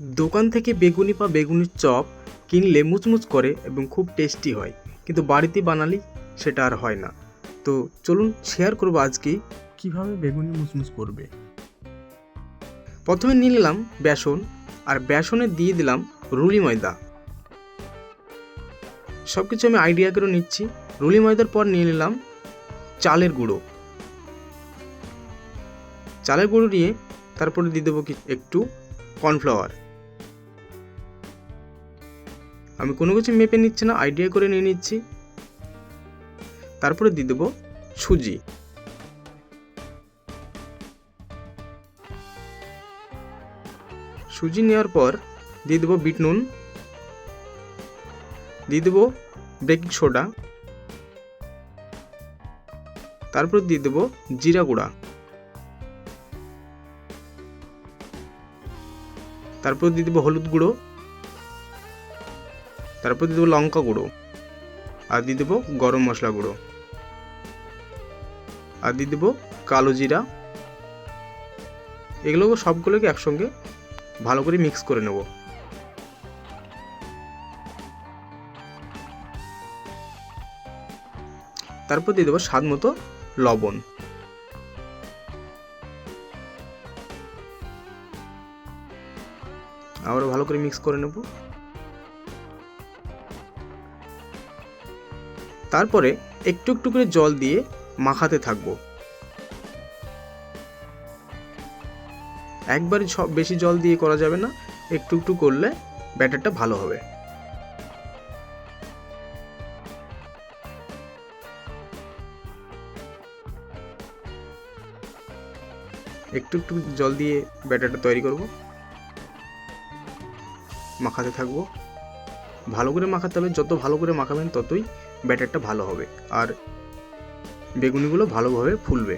দোকান থেকে বেগুনি বা বেগুনির চপ কিনলে মুচমুচ করে এবং খুব টেস্টি হয়। কিন্তু বাড়িতে বানালে সেটা আর হয় না। তো চলুন শেয়ার করব আজকে কীভাবে বেগুনি মুচমুচ করবে। প্রথমে নিয়ে নিলাম বেসন আর বেসনে দিয়ে দিলাম রুলি ময়দা। সব কিছু আমি আইডিয়া করে নিচ্ছি। রুলি ময়দার পর নিয়ে নিলাম চালের গুঁড়ো। চালের গুঁড়ো নিয়ে তারপরে দিয়ে দেবো কি একটু কর্নফ্লাওয়ার আমি কোনো কিছু মেপে নিচ্ছি না আইডিয়া করে নিয়ে নিচ্ছি। তারপরে দিয়ে দেবো সুজি। সুজি নেওয়ার পর দিয়ে দেবো বিট নুন। দিয়ে দেবো বেকিং সোডা। তারপর দিয়ে দেবো জিরা গুঁড়া। তারপর দিয়ে দেবো হলুদ গুঁড়ো। তারপর দিয়ে দেবো লঙ্কা গুঁড়ো আর দিয়ে দেবো গরম মশলা গুঁড়ো। আর দিয়ে দেবো কালো জিরা। এগুলো সবগুলোকে একসঙ্গে ভালো করে মিক্স করে নেব। তারপর দিয়ে দেবো স্বাদ মতো লবণ। আবার ভালো করে মিক্স করে নেব। তারপরে একটু একটু করে জল দিয়ে মাখাতে থাকব। একবারে সব বেশি জল দিয়ে করা যাবে না, একটু একটু করলে ব্যাটারটা ভালো হবে। একটু একটু জল দিয়ে ব্যাটারটা তৈরি করব। মাখাতে থাকব। ভালো করে মাখাতে হবে, যত ভালো করে মাখাবেন ততই ব্যাটারটা ভালো হবে আর বেগুনিগুলো ভালোভাবে ফুলবে।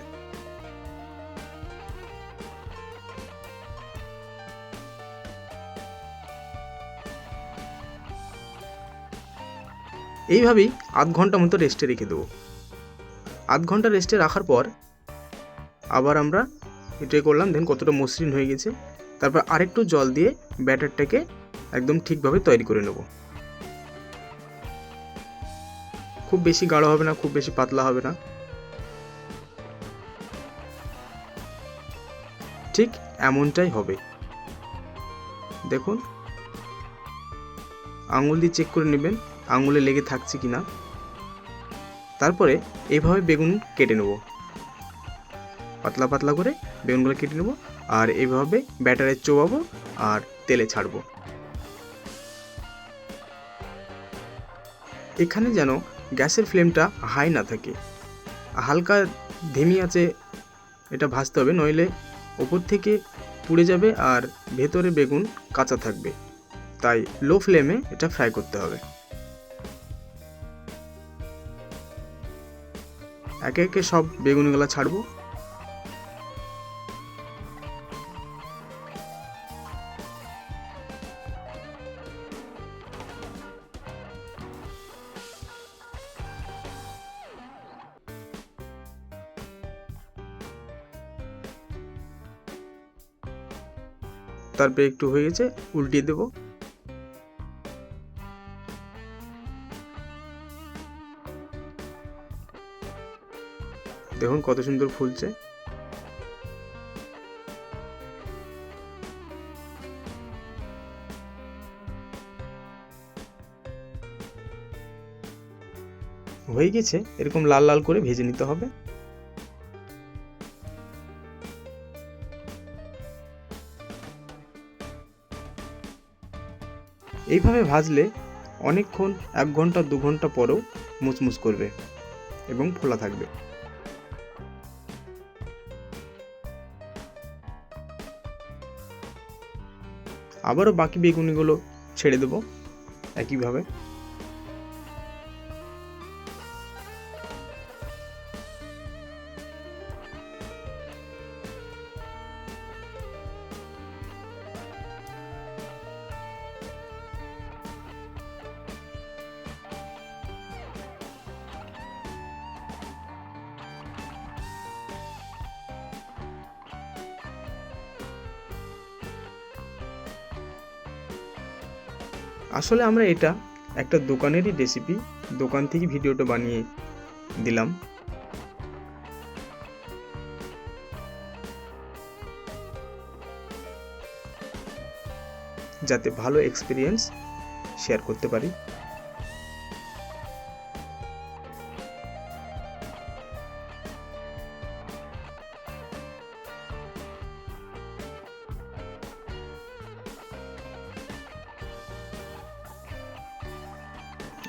এইভাবেই আধ ঘণ্টা মতো রেস্টে রেখে দেবো। আধ ঘণ্টা রেস্টে রাখার পর আবার আমরা এটাই করলাম দেন কতটা মসৃণ হয়ে গেছে। তারপর আরেকটু জল দিয়ে ব্যাটারটাকে একদম ঠিকভাবে তৈরি করে নেব। খুব বেশি গাঢ় হবে না, খুব বেশি পাতলা হবে না। ঠিক এমনটাই হবে। দেখুন। আঙুল দিয়ে চেক করে নেবেন, আঙুলে লেগে থাকছে কি না তারপরে এইভাবে বেগুন কেটে নেব। পাতলা পাতলা করে বেগুনগুলো কেটে নেব আর এইভাবে ব্যাটারে চোবাবো আর তেলে ছাড়বো। এখানে যেন গ্যাসের ফ্লেমটা হাই না থাকে। হালকা ধেমি আছে, এটা ভাজতে হবে, নইলে ওপর থেকে পুড়ে যাবে আর ভেতরে বেগুন কাঁচা থাকবে। তাই লো ফ্লেমে এটা ফ্রাই করতে হবে। একে একে সব বেগুনগুলো ছাড়বো। তারপরে একটু হয়ে গেছে, উল্টিয়ে দেবো। দেখুন কত সুন্দর ফুলছে। হয়ে গেছে, এরকম লাল লাল করে ভেজে নিতে হবে। এইভাবে ভাজলে অনেকক্ষণ এক ঘণ্টা, দু ঘণ্টা পরেও মুচমুচ করবে এবং ফোলা থাকবে। আবারও বাকি বেগুনিগুলো ছেড়ে দেবো একইভাবে। আসলে আমরা এটা একটা দোকানেরই রেসিপি দোকান থেকে ভিডিওটা বানিয়ে দিলাম। যাতে ভালো এক্সপিরিয়েন্স শেয়ার করতে পারি।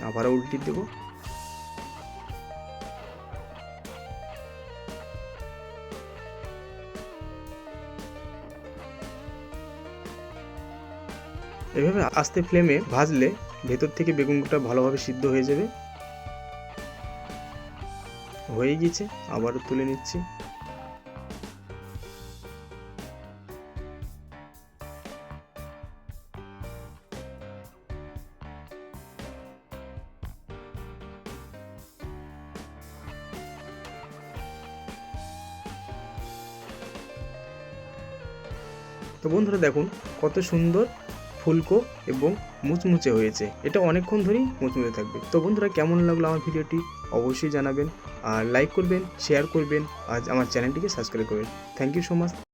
আবারও উল্টি দেবো। এভাবে আস্তে ফ্লেমে ভাজলে ভেতর থেকে বেগুনটা ভালোভাবে সিদ্ধ হয়ে যাবে। হয়ে গেছে, আবারও তুলে নিচ্ছি। তো বন্ধুরা দেখুন, কত সুন্দর ফুলকো এবং মুচমুচে হয়েছে। এটা অনেকক্ষণ ধরেই মুচমুচে থাকবে। তো বন্ধুরা, কেমন লাগল আমার ভিডিওটি? অবশ্যই জানাবেন। আর লাইক করবেন শেয়ার করবেন। আর আমার চ্যানেলটিকে সাবস্ক্রাইব করবেন। Thank you so much